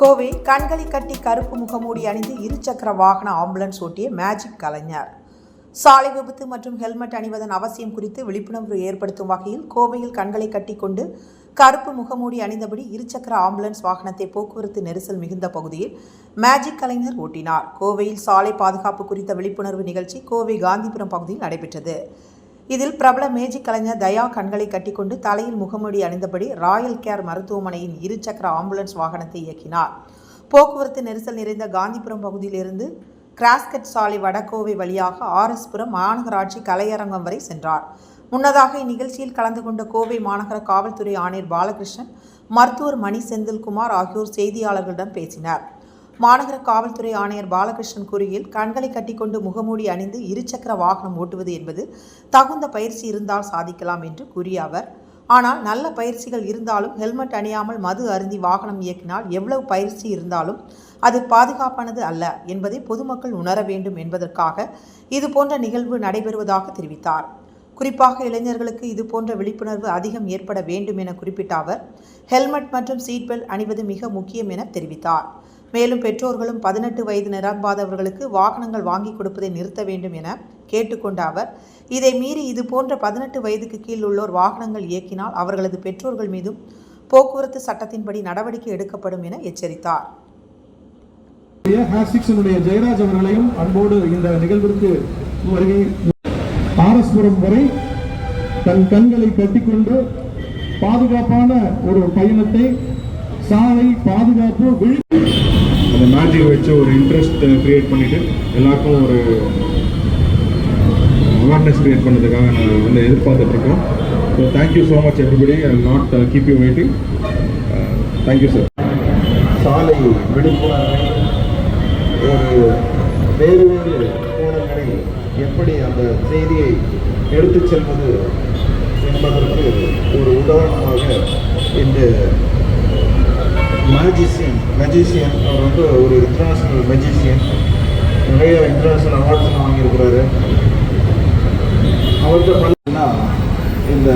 கோவை கண்களை கட்டி கருப்பு முகமூடி அணிந்து இருசக்கர வாகன ஆம்புலன்ஸ் ஓட்டிய மேஜிக் கலைஞர். சாலை விபத்து மற்றும் ஹெல்மெட் அணிவதன் அவசியம் குறித்து விழிப்புணர்வு ஏற்படுத்தும் வகையில் கோவையில் கண்களை கட்டி கொண்டு கருப்பு முகமூடி அணிந்தபடி இருசக்கர ஆம்புலன்ஸ் வாகனத்தை போக்குவரத்து நெரிசல் மிகுந்த பகுதியில் மேஜிக் கலைஞர் ஓட்டினார். கோவையில் சாலை பாதுகாப்பு குறித்த விழிப்புணர்வு நிகழ்ச்சி கோவை காந்திபுரம் பகுதியில் நடைபெற்றது. இதில் பிரபல மேஜிக் கலைஞர் தயா கண்களை கட்டிக்கொண்டு தலையில் முகமூடி அணிந்தபடி ராயல் கேர் மருத்துவமனையின் இருசக்கர ஆம்புலன்ஸ் வாகனத்தை இயக்கினார். போக்குவரத்து நெரிசல் நிறைந்த காந்திபுரம் பகுதியிலிருந்து கிராஸ்கட் சாலை வடகோவை வழியாக ஆர்எஸ்புரம் மாநகராட்சி கலையரங்கம் வரை சென்றார். முன்னதாக இந்நிகழ்ச்சியில் கலந்து கொண்ட கோவை மாநகர காவல்துறை ஆணையர் பாலகிருஷ்ணன் மருத்துவர் மணி செந்தில்குமார் ஆகியோர் செய்தியாளர்களிடம் பேசினர். மாநகர காவல்துறை ஆணையர் பாலகிருஷ்ணன் கூறியில் கண்களை கட்டிக்கொண்டு முகமூடி அணிந்து இருசக்கர வாகனம் ஓட்டுவது என்பது தகுந்த பயிற்சி இருந்தால் சாதிக்கலாம் என்று கூறிய அவர். ஆனால் நல்ல பயிற்சிகள் இருந்தாலும் ஹெல்மெட் அணியாமல் மது அருந்தி வாகனம் இயக்கினால் எவ்வளவு பயிற்சி இருந்தாலும் அது பாதுகாப்பானது அல்ல என்பதை பொதுமக்கள் உணர வேண்டும் என்பதற்காக இது போன்ற நிகழ்வு நடைபெறுவதாக தெரிவித்தார். குறிப்பாக இளைஞர்களுக்கு இது போன்ற விழிப்புணர்வு அதிகம் ஏற்பட வேண்டும் என குறிப்பிட்ட அவர் ஹெல்மெட் மற்றும் சீட் பெல்ட் அணிவது மிக முக்கியம் என தெரிவித்தார். மேலும் பெற்றோர்களும் பதினெட்டு வயது நிரம்பாதவர்களுக்கு வாகனங்கள் வாங்கி கொடுப்பதை நிறுத்த வேண்டும் என கேட்டுக்கொண்ட அவர் இதை மீறி இது போன்ற பதினெட்டு வயதுக்கு கீழ் உள்ளோர் வாகனங்கள் இயக்கினால் அவர்களது பெற்றோர்கள் மீதும் போக்குவரத்து சட்டத்தின்படி நடவடிக்கை எடுக்கப்படும் என எச்சரித்தார். ஜெயராஜ் அவர்களையும் அன்போடு இந்த நிகழ்விற்கு வருகை வரை தன் கண்களை கட்டிக்கொண்டு பாதுகாப்பான ஒரு பயணத்தை சாலை பாதுகாப்பு விழிப்பு அந்த மேஜிக் வச்சு ஒரு இன்ட்ரெஸ்ட் க்ரியேட் பண்ணிவிட்டு எல்லாருக்கும் ஒரு அவேர்னஸ் க்ரியேட் பண்ணதுக்காக நான் வந்து எதிர்பார்த்துட்ருக்கோம் so thank you so much everybody I not keep you waiting thank you sir சாலை விழிப்புணர்வை ஒரு வேறு வேறு கோணங்களில் எப்படி அந்த செய்தியை எடுத்துச் செல்வது என்பதற்கு ஒரு உதாரணமாக இந்த மேஜிசியன் மெஜிஷியன் அவர் வந்து ஒரு இன்டர்நேஷ்னல் மெஜிஷியன் நிறைய இன்டர்நேஷ்னல் அவார்ட்ஸ்லாம் வாங்கியிருக்கிறாரு. அவர்கிட்ட பார்த்தீங்கன்னா இந்த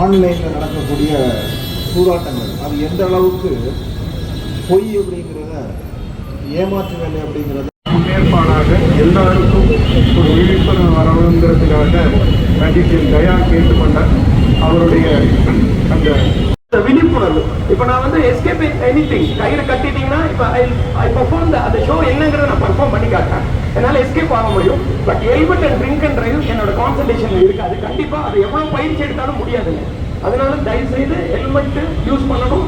ஆன்லைனில் நடக்கக்கூடிய சூதாட்டங்கள் அது எந்த அளவுக்கு பொய் அப்படிங்கிறத ஏமாற்று வேலை அப்படிங்கிறத முன்னேற்பாடாக எல்லாருக்கும் ஒரு விழிப்புணர்வு வரணுங்கிறதுக்காக நடிகர் தயா கேட்டுக்கொண்டார். அவருடைய அந்த விழிப்புணர்வு. இப்போ நான் வந்து எஸ்கேப் எனி திங் கயிறு கட்டிட்டீங்கன்னா இப்போ ஐ ஐ பர்ஃபார்ம் அந்த ஷோ என்னங்கிறத நான் பர்ஃபார்ம் பண்ணி காட்டுறேன். என்னால் எஸ்கேப் ஆக முடியும். But helmet and drink and drive என்னோட கான்சன்ட்ரேஷன் இருக்காது. கண்டிப்பாக அது எவ்வளோ பயிற்சி எடுத்தாலும் முடியாதுங்க. அதனால தயவு செய்து ஹெல்மெட் யூஸ் பண்ணணும்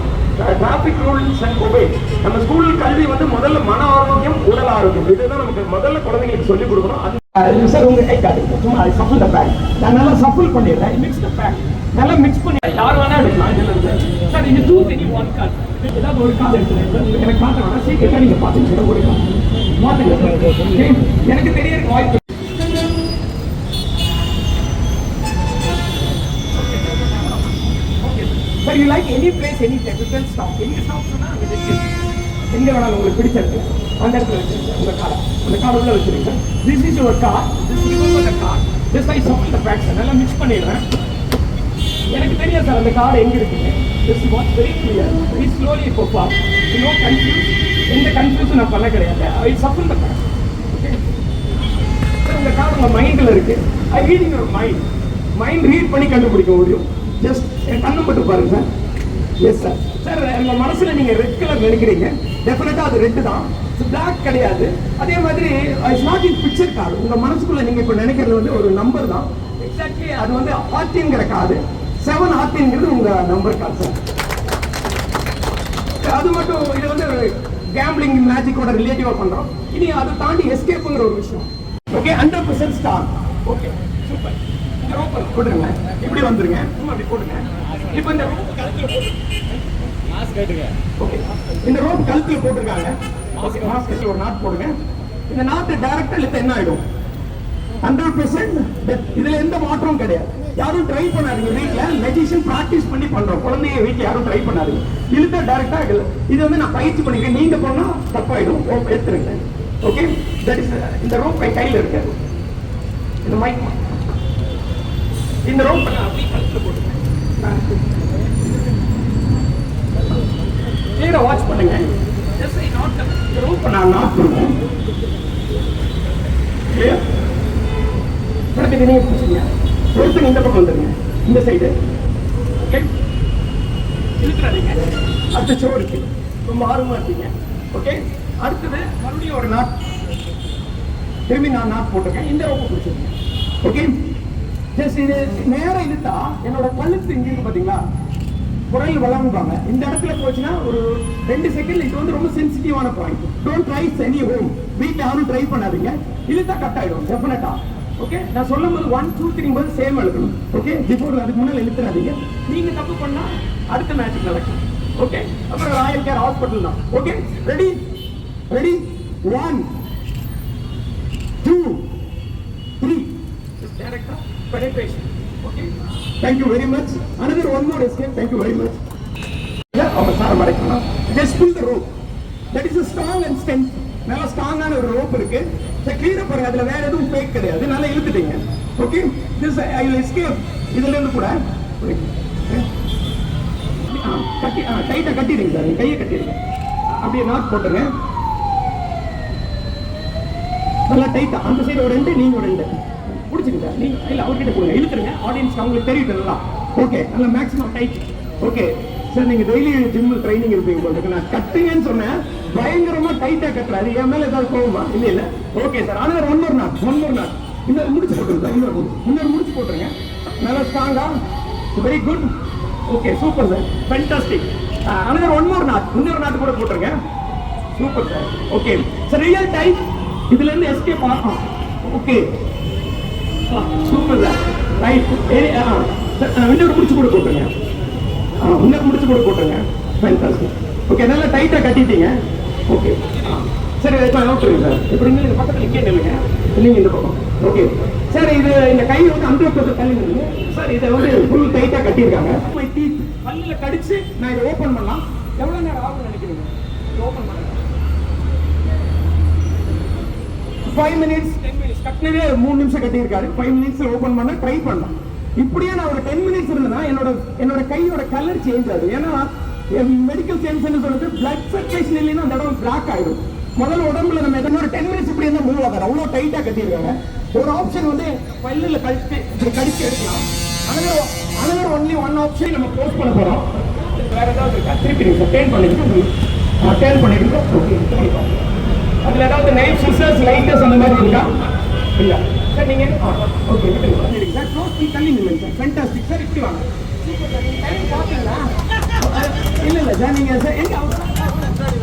டிராஃபிக் ரூல்ஸ் அண்ட் ஒபே நம்ம ஸ்கூல் கல்வி வந்து முதல்ல மன ஆரோக்கியம் உடல் ஆரோக்கியம். இதுதான் நமக்கு முதல்ல குழந்தைங்களுக்கு சொல்லிக் கொடுக்கணும். அது சார் உங்க கை காட்டுங்க சும்மா சஃபுல் த பேக் நான் நல்லா சஃபுல் பண்ணிடுறேன். மிக்ஸ் த பேக் நல்லா மிக்ஸ் பண்ணி. யார் வேணா எடுக்கலாம் இதுல இருந்து சார் நீங்க சூஸ் எனி ஒன் கார்டு ஏதாவது ஒரு கார்டு எடுத்துருங்க எனக்கு மாத்த வேணா சீக்கிரம் நீங்க பாத்துக்கிட்ட ஒரு கார்டு மாத்துங்க எனக்கு தெரிய வாய்ப்பு sir you like any place any time you can stop எங்க ஸ்டாப் சொன்னா அங்க எங்க வேணாலும் உங்களுக்கு பிடிச்ச இடத்துல அந்த இடத்துல வச்சிருங்க உங்க காரை அந்த கார் உள்ள வச்சிருங்க this is your car this is your car this I shuffle the packs நல்லா மிக்ஸ் பண்ணிடுறேன். எனக்கு தெரியும் சார் அந்த கார் எங்க இருக்குங்க this what very clear we slowly இப்போ பா நோ கன்ஃபியூஸ் எந்த கன்ஃபியூஸும் நான் பண்ண கிடையாது. I shuffle the pack okay sir உங்கள் மைண்டில் இருக்கு. I reading your mind mind read பண்ணி கண்டுபிடிக்க முடியும். ஜஸ்ட் என் கண்ணு மட்டும் பாருங்க சார் எஸ் சார் சார் உங்கள் மனசில் நீங்கள் ரெட் கலர் நினைக்கிறீங்க. டெஃபினட்டாக அது ரெட்டு தான். பிளாக் கிடையாது. அதே மாதிரி it's not in picture card உங்கள் மனசுக்குள்ளே நீங்கள் இப்போ நினைக்கிறது வந்து ஒரு நம்பர் தான். எக்ஸாக்ட்லி அது வந்து ஆர்டிங்கிற கார்டு செவன் ஆர்டிங்கிறது உங்க நம்பர் கால் சார் அது மட்டும் இது வந்து கேம்பிளிங் மேஜிக்கோட ரிலேட்டிவா பண்றோம். இனி அதை தாண்டி எஸ்கேப்புங்கிற ஒரு விஷயம். Okay hundred percent star okay super இந்த ரோப்பர் போட்டுருங்க. இப்படி வந்துருங்க. அப்படி போடுங்க இப்போ இந்த ரோப் கழுத்துல ஓகே இந்த ரோப் கழுத்துல போட்டிருக்காங்க. ஓகே மாஸ்க் ஒரு நாட் போடுங்க. இந்த நாட்டு டைரக்டா இழுத்து என்ன ஆயிடும்? ஹண்ட்ரட் பர்சன்ட் இதுல எந்த மாற்றமும் கிடையாது. யாரும் ட்ரை பண்ணாதீங்க. வீட்டில் மெஜிஷியன் பிராக்டிஸ் பண்ணி பண்றோம். குழந்தைய வீட்ல யாரும் ட்ரை பண்ணாதீங்க. டேரெக்டாக டைரக்டா இது வந்து நான் பயிற்சி பண்ணிக்கிறேன். நீங்க போனால் தப்பாயிடும். ரோப் எடுத்துருங்க. ஓகே தட் இஸ் இந்த ரோப் என் கையில் இருக்கு. இந்த மைக் இந்த ரோப் நான் கழுத்துல போட்டுங்க ஏ கிளியரா வாட்ச் பண்ணுங்க. ஜஸ்ட் ஐ நாட் ரோப் நான் நாட் பண்ணுவேன். கிளியர் படத்துக்கு நீங்க பிடிச்சிங்க ஒருத்தங்க இந்த பக்கம் வந்துருங்க. இந்த சைடு ஓகே இழுக்கிறாதீங்க அடுத்த ஷோ இருக்கு ரொம்ப ஆர்வமா இருக்கீங்க ஓகே அடுத்தது மறுபடியும் ஒரு நாட் திரும்பி நான் நாட் போட்டிருக்கேன். இந்த ரோப்பு பிடிச்சிருக்கேன் ஓகே ஜஸ்ட் இது நேரம் இழுத்தா என்னோட கழுத்து இங்க இருக்கு பாத்தீங்களா? குரல் வளர்ந்துப்பாங்க இந்த இடத்துல போச்சுன்னா ஒரு ரெண்டு செகண்ட் இது வந்து ரொம்ப சென்சிட்டிவான point don't try any home வீட்டில் யாரும் ட்ரை பண்ணாதீங்க. இழுத்தா கட் ஆயிடும். டெஃபினட்டா ஓகே நான் சொல்லும் போது ஒன் டூ த்ரீ போது சேம் எழுக்கணும் ஓகே பிஃபோர் அதுக்கு முன்னால் எழுத்துறாதீங்க. நீங்க தப்பு பண்ணா அடுத்த மேட்ச் நடக்கும். ஓகே அப்புறம் ராயல் கேர் ஹாஸ்பிட்டல் தான். Okay ready ready one two three டேரக்டா penetration. Okay thank you very much another one more escape. Thank you very much அவங்க சார மறைக்கலாம் just pull the rope that is strong and strength நல்லா ஸ்ட்ராங்கான ஒரு rope இருக்கு. சரி பாருங்க அதுல வேற எதுவும் ஃபேக் கிடையாது. நல்லா இழுத்துட்டீங்க. Okay this I will escape இதுல இருந்து கூட ஆ, கட்டி டைட்டா கட்டிடுங்க சார். கையை கட்டிடுங்க. அப்படியே நாட் போட்டுங்க நல்லா டைட்டா அந்த சைடு ஒரு ரெண்டு நீங்க ஒரு ரெண்டு. பிடிச்சிங்க சார். நீங்க இல்ல அவர்கிட்ட போடுங்க இழுத்துருங்க. ஆடியன்ஸ் அவங்களுக்கு தெரியுது நல்லா. ஓகே நல்லா மேக்ஸிமம் டைட் ஓகே சார் நீங்க டெய்லி ஜிம் ட்ரைனிங் இருப்பீங்க போல நான் கட்டுங்கன்னு சொன்னேன். பயங்கரமா டைட்டா கட்டுறாரு. என் மேல ஏதாவது கோவமா? இல்ல இல்ல. ஓகே சார் ஆனா ஒன் ஒரு நாட் ஒன் ஒரு நாட் இன்னொரு முடிச்சு போட்டுருங்க இன்னொரு இன்னொரு முடிச்சு போட்டுருங்க. நல்லா ஸ்ட்ராங்கா very good okay super sir fantastic another one more knot இன்னொரு நாட் கூட போட்டுருங்க. Super sir okay sir real time இதுல இருந்து எஸ்கேப் ஆகும். ஓகே சூப்பர் சார் ரைட் இன்னொரு முடிச்சு கூட போட்டுருங்க. ஆ முடிச்சு கூட போட்டுருங்க. ஃபேன்டாஸ்டிக் ஓகே நல்லா டைட்டாக கட்டிட்டீங்க. ஓகே சரி இப்போ விட்டுருங்க சார் இப்படி நீங்கள் பக்கத்தில் இங்கே நில்லுங்க. இல்லைங்க இந்த பக்கம். ஓகே சார் இது இந்த கை வந்து அந்த பக்கம் தள்ளி நில்லுங்க. சார் இதை வந்து ஃபுல் டைட்டாக கட்டியிருக்காங்க. மை டீத் பல்லில் கடிச்சு நான் இதை ஓப்பன் பண்ணலாம். எவ்வளோ நேரம் ஆகும் நினைக்கிறீங்க? ஓப்பன் பண்ணுங்க ஃபைவ் மினிட்ஸ் டென் மினிட்ஸ் கட்டினதே மூணு நிமிஷம் கட்டியிருக்காரு. ஃபைவ் மினிட்ஸில் ஓப்பன் பண்ண ட்ரை பண்ணலாம். இப்படியே நான் ஒரு டென் மினிட்ஸ் இருந்தேன்னா என்னோட என்னோட கையோட கலர் சேஞ்ச் ஆகுது ஏன்னா மெடிக்கல் சயின்ஸ் சொல்றது பிளட் சர்க்குலேஷன் இல்லைன்னா அந்த இடம் பிளாக் ஆயிடும். முதல்ல உடம்புல நம்ம எதனா ஒரு டென் மினிட்ஸ் இப்படி இருந்தால் மூவ் ஆகாது. அவ்வளோ டைட்டாக கட்டியிருக்காங்க. ஒரு ஆப்ஷன் வந்து பல்லில் கழித்து கடிச்சு எடுக்கலாம். அதனால அனதர் ஒன்லி ஒன் ஆப்ஷன் நம்ம க்ளோஸ் பண்ண போகிறோம் வேற ஏதாவது இருக்கா? திருப்பி நீங்கள் டேர்ன் பண்ணிட்டு டேர்ன் பண்ணிட்டு ஓகே அதில் ஏதாவது நைஃப் சிஸ்டர்ஸ் லைட்டர்ஸ் அந்த மாதிரி இருக்கா? இல்லை. சார் நீங்கள் ஓகே விட்டுருங்க. சார் தள்ளி நில்லுங்க சார் ஃபேண்டாஸ்டிக் சார் இப்படி வாங்க சூப்பர் சார் இல்ல இல்ல சார் நீங்க சார் எங்க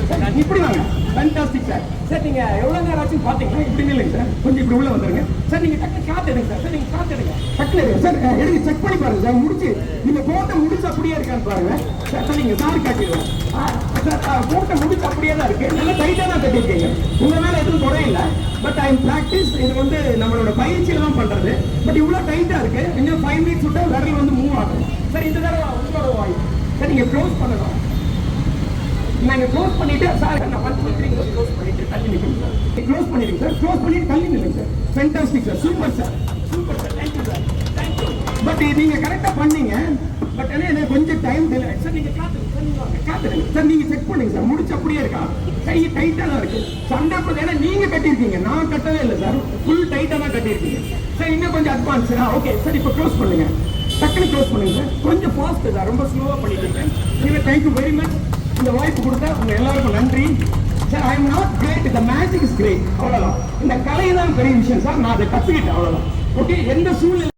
சார் இப்படி வாங்க. ஃபேண்டாஸ்டிக் சார் சார் நீங்க எவ்வளவு நேரம் ஆச்சு பாத்தீங்களா இப்படி இல்லைங்க சார் கொஞ்சம் இப்படி உள்ள வந்துருங்க. சார் நீங்க டக்கு காத்து எடுங்க சார் சார் நீங்க காத்து எடுங்க. டக்குனு எடுங்க சார் அஹ், எடுங்க செக் பண்ணி பாருங்க சார் முடிச்சு. நீங்க போட்ட முடிச்சு அப்படியே இருக்கான்னு பாருங்க. சார் சார் நீங்க சார் காட்டிடுங்க. சார் போட்ட முடிச்சு அப்படியே தான் இருக்கு. நல்லா டைட்டா தான் கட்டியிருக்கீங்க. உங்க மேல எதுவும் குறை ப்ராக்டிஸ் இது வந்து நம்மளோட பயிற்சியில தான் பண்றது பட் இவ்வளோ டைட்டா இருக்கு. இன்னும் ஃபைவ் மினிட்ஸ் விட்டா விரல் வந்து மூவ் ஆகும். சார் இந்த தடவை உங்களோட வாய். சார் நீங்க க்ளோஸ் பண்ணலாம் நாங்க க்ளோஸ் பண்ணிட்டு சார் நான் ஒன் டூ த்ரீ க்ளோஸ் பண்ணிட்டு தள்ளி நிற்கிறேன் சார் க்ளோஸ் பண்ணிடுங்க சார் க்ளோஸ் பண்ணிட்டு தள்ளி நில்லுங்க sir fantastic sir super sir super sir thank you sir thank you but நீங்க கரெக்டா பண்ணீங்க. பட் என்ன டைம் டிலே சார் நீங்க காத்துங்க சார் நீங்க சார் நீங்க செக் பண்ணுங்க சார் முடிச்சு அப்படியே இருக்கா? கை டைட்டா தான் இருக்கு. சண்டை போது ஏன்னா நீங்க கட்டியிருக்கீங்க. நான் கட்டவே இல்லை சார் ஃபுல் டைட்டா தான் கட்டியிருக்கீங்க. சார் இன்னும் கொஞ்சம் அட்வான்ஸ் ஓகே சார் இப்போ க்ளோஸ் பண்ணுங்க. டக்குனு க்ளோஸ் பண்ணுங்க சார் கொஞ்சம் ஃபாஸ்ட் சார் ரொம்ப ஸ்லோவாக பண்ணிட்டு இருக்கேன். நீங்கள் தேங்க்யூ வெரி மச் இந்த வாய்ப்பு கொடுத்தா உங்க எல்லாருக்கும் நன்றி. Sir I am not great the magic is great அவ்வளோதான் இந்த கலை தான் பெரிய விஷயம் சார் நான் அதை கத்துக்கிட்டேன் அவ்வளோதான் ஓகே எந்த சூழ்நிலை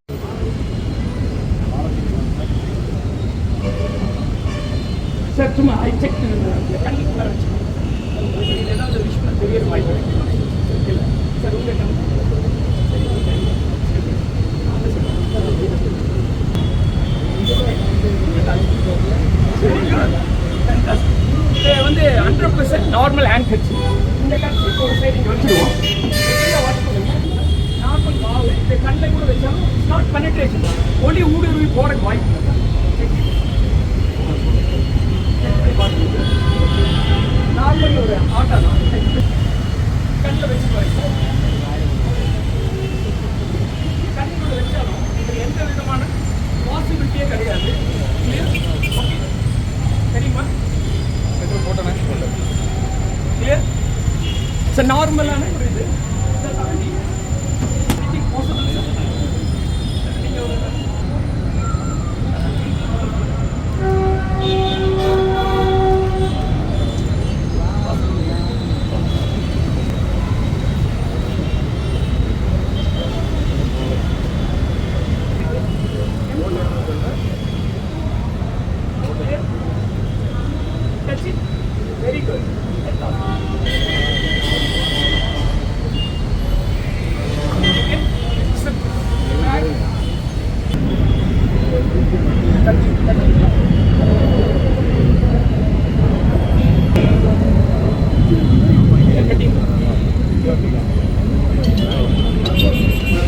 சும்மா ஐ செக் கண்ணுக்கு வர ஏதாவது விஷயம் பெரிய வாய்ப்பு இல்லை சார் உங்க கணக்கு இது வந்து ஹண்ட்ரட் பர்சன்ட் நார்மல் ஹேண்ட் கட்சி இந்த கட்சி ஒரு சைடு இங்கே வச்சுருவோம். நார்மல் மாவு. இந்த கண்ணில் கூட வச்சாலும் நாட் பெனட்ரேஷன் ஒளி ஊடுருவி போகிறதுக்கு வாய்ப்பு நார்மல் ஒரு ஆட்டா தான் கண்ணில் வச்சு பாருங்க கண்ணுக்குள்ள வச்சாலும் இதில் எந்த விதமான பாசிபிலிட்டியே கிடையாது Clear? Okay. தெரியுமா கிளியர் சார் நார்மலான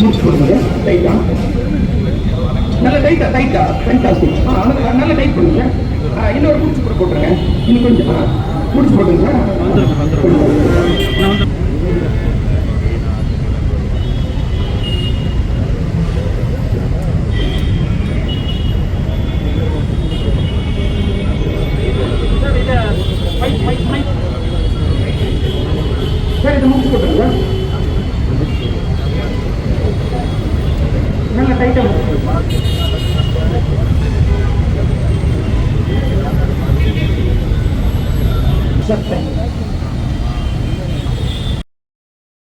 மூச்சு பண்ணுங்க டைட்டா நல்ல டைட்டா டைட்டா ஃபேண்டாஸ்டிக் ஆ நல்ல- டைட் பண்ணுங்க இன்னொரு கூட போட்டுருங்க. இன்னும் கொஞ்சம் ஆ, மூச்சு போட்டுங்க